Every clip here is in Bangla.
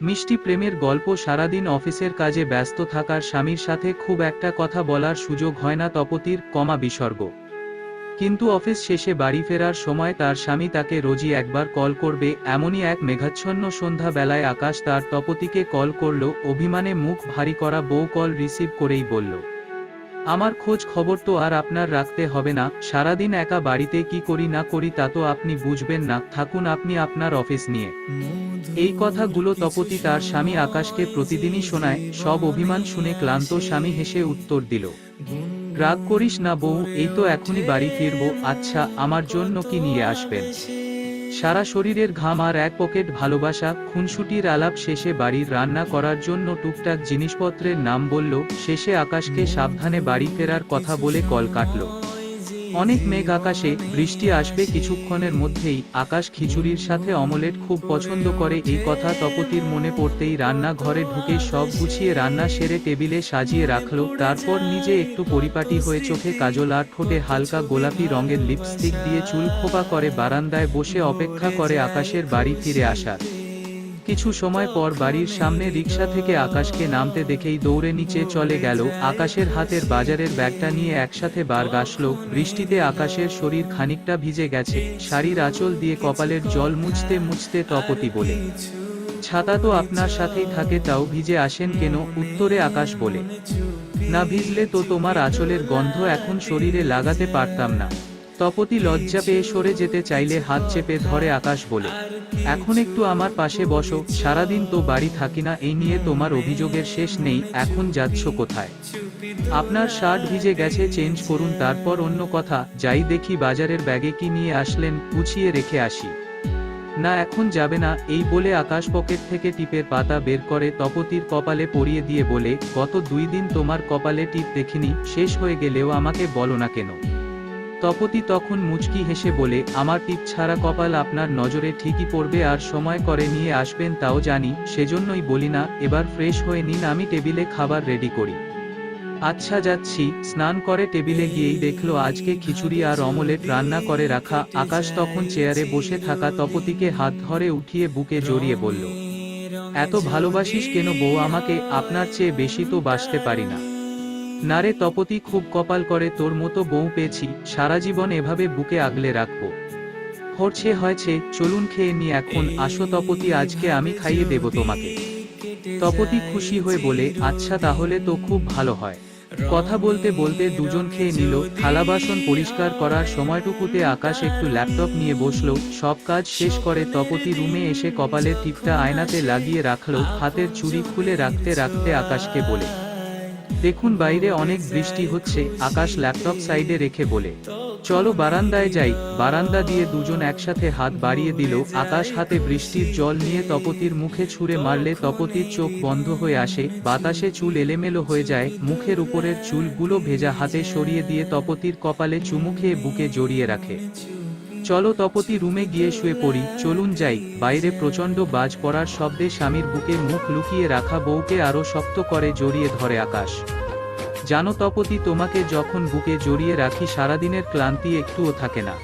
মিষ্টি প্রেমের গল্প সারাদিন অফিসের কাজে ব্যস্ত থাকার স্বামীর সাথে খুব একটা কথা বলার সুযোগ হয় না তপতির, কমা বিসর্গ। কিন্তু অফিস শেষে বাড়ি ফেরার সময় তার স্বামী তাকে রোজই একবার কল করবে, এমনই এক মেঘাচ্ছন্ন সন্ধ্যা বেলায় আকাশ তার তপতিকে কল করল, অভিমানে মুখ ভারী করা বউ কল রিসিভ করেই বলল আমার খোঁজ খবর তো আর আপনার রাখতে হবে না, সারাদিন একা বাড়িতে কি করি না করি তা তো আপনি বুঝবেন না, থাকুন আপনি আপনার অফিস নিয়ে। এই কথাগুলো তপতি তার স্বামী আকাশকে প্রতিদিনই শোনায়, সব অভিমান শুনে ক্লান্ত স্বামী হেসে উত্তর দিল, রাগ করিস না বউ, এই তো এখনই বাড়ি ফিরবো আচ্ছা আমার জন্য কি নিয়ে আসবেন? সারা শরীরের ঘাম আর এক পকেট ভালোবাসা, খুনসুটির আলাপ শেষে বাড়ির রান্না করার জন্য টুকটাক জিনিসপত্রের নাম বলল, শেষে আকাশকে সাবধানে বাড়ি ফেরার কথা বলে কল কাটল। অনেক মেঘ আকাশে বৃষ্টি আসবে কিছুক্ষণের মধ্যেই আকাশ খিচুড়ির সাথে অমলেট খুব পছন্দ করে এই কথা তপতির মনে পড়তেই রান্না ঘরে ঢুকে সব গুছিয়ে রান্না সেরে টেবিলে সাজিয়ে রাখল, তারপর নিজে একটু পরিপাটি হয়ে চোখে কাজল আর ঠোঁটে হালকা গোলাপি রঙের লিপস্টিক দিয়ে চুল খোপা করে বারান্দায় বসে অপেক্ষা করে আকাশের বাড়ি ফিরে আসার। কিছু সময় পর বাড়ির সামনে রিক্সা থেকে আকাশকে নামতে দেখেই দৌড়ে নিচে চলে গেল। আকাশের হাতের বাজারের ব্যাগটা নিয়ে একসাথে বার গাছলো। বৃষ্টিতে আকাশের শরীর খানিকটা ভিজে গেছে। শাড়ির আঁচল দিয়ে কপালের জল মুছতে মুছতে তপতি বলে, ছাতা তো আপনার সাথেই থাকে, তাও ভিজে আসেন কেন? উত্তরে আকাশ বলে, না ভিজলে তো তোমার আঁচলের গন্ধ এখন শরীরে লাগাতে পারতাম না। তপতি লজ্জা পেয়ে সরে যেতে চাইলে হাত চেপে ধরে আকাশ বলে, এখন একটু আমার পাশে বসো, সারাদিন তো বাড়ি থাকি না, এই নিয়ে তোমার অভিযোগের শেষ নেই, এখন যাচ্ছ কোথায়? আপনার শার্ট ভিজে গেছে, চেঞ্জ করুন, তারপর অন্য কথা, যাই দেখি বাজারের ব্যাগে কি নিয়ে আসলেন, গুছিয়ে রেখে আসি। না, এখন যাবে না, এই বলে আকাশ পকেট থেকে টিপের পাতা বের করে তপতির কপালে পরিয়ে দিয়ে বলে, গত দুই দিন তোমার কপালে টিপ দেখিনি, শেষ হয়ে গেলেও আমাকে বলো না কেন? তপতি তখন মুচকি হেসে বলে, আমার টিপ ছাড়া কপাল আপনার নজরে ঠিকই পড়বে আর সময় করে নিয়ে আসবেন তাও জানি, সেজন্যই বলি না, এবার ফ্রেশ হয়ে নিন, আমি টেবিলে খাবার রেডি করি। আচ্ছা যাচ্ছি, স্নান করে টেবিলে গিয়েই দেখল আজকে খিচুড়ি আর অমলেট রান্না করে রাখা, আকাশ তখন চেয়ারে বসে থাকা তপতিকে হাত ধরে উঠিয়ে বুকে জড়িয়ে বলল, এত ভালোবাসিস কেন বউ, আমাকে আপনার চেয়ে বেশি তো বাসতে পারি না। নারে তপতি, খুব কপাল করে তোর মতো বউ পেয়েছি, সারা জীবন এভাবে বুকে আগলে রাখব। হচ্ছে হয়েছে চলুন খেয়ে নি এখন, আসো তপতি, আজকে আমি খাইয়ে দেব তোমাকে। তপতি খুশি হয়ে বলে আচ্ছা তাহলে তো খুব ভালো হয়। কথা বলতে বলতে দুজন খেয়ে নিল, থালা বাসন পরিষ্কার করার সময়টুকুতে আকাশ একটু ল্যাপটপ নিয়ে বসল, সব কাজ শেষ করে তপতি রুমে এসে কপালের টিপটা আয়নাতে লাগিয়ে রাখল, হাতের চুড়ি খুলে রাখতে রাখতে আকাশকে বলে দেখুন বাইরে অনেক বৃষ্টি হচ্ছে, আকাশ ল্যাপটপ সাইডে রেখে বলে। চলো বারান্দায় যাই, বারান্দা দিয়ে দুজন একসাথে হাত বাড়িয়ে দিল, আকাশ হাতে বৃষ্টির জল নিয়ে তপতির মুখে ছুঁড়ে মারলে তপতির চোখ বন্ধ হয়ে আসে, বাতাসে চুল এলেমেলো হয়ে যায়, মুখের উপরের চুলগুলো ভেজা হাতে সরিয়ে দিয়ে তপতির কপালে চুমু খেয়ে বুকে জড়িয়ে রাখে। চলো তপতি রুমে গিয়ে শুয়ে পড়ি, চলুন যাই, বাইরে প্রচণ্ড বাজ পড়ার শব্দে স্বামীর বুকে মুখ লুকিয়ে রাখা বউকে আরও শক্ত করে জড়িয়ে ধরে আকাশ। জানো তপতি, তোমাকে যখন বুকে জড়িয়ে রাখি সারাদিনের ক্লান্তি একটুও থাকে না।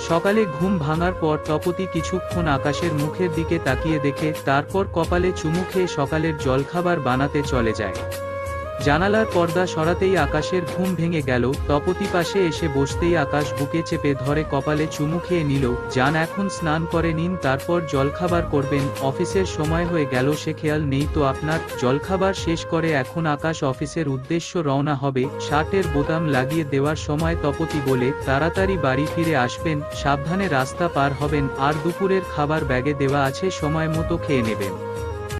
সকালে ঘুম ভাঙার পর তপতি কিছুক্ষণ আকাশের মুখের দিকে তাকিয়ে দেখে, তারপর কপালে চুমু খেয়ে সকালের জলখাবার বানাতে চলে যায়। জানালার পর্দা সরাতেই আকাশের ঘুম ভেঙে গেল তপতি পাশে এসে বসতেই আকাশ বুকে চেপে ধরে কপালে চুমু খেয়ে নিল যান এখন স্নান করে নিন, তারপর জলখাবার করবেন, অফিসের সময় হয়ে গেল, সে খেয়াল নেই তো আপনার, জলখাবার শেষ করে এখন আকাশ অফিসের উদ্দেশ্য রওনা হবে, শার্টের বোতাম লাগিয়ে দেওয়ার সময় তপতি বলে, তাড়াতাড়ি বাড়ি ফিরে আসবেন, সাবধানে রাস্তা পার হবেন, আর দুপুরের খাবার ব্যাগে দেওয়া আছে, সময় মতো খেয়ে নেবেন।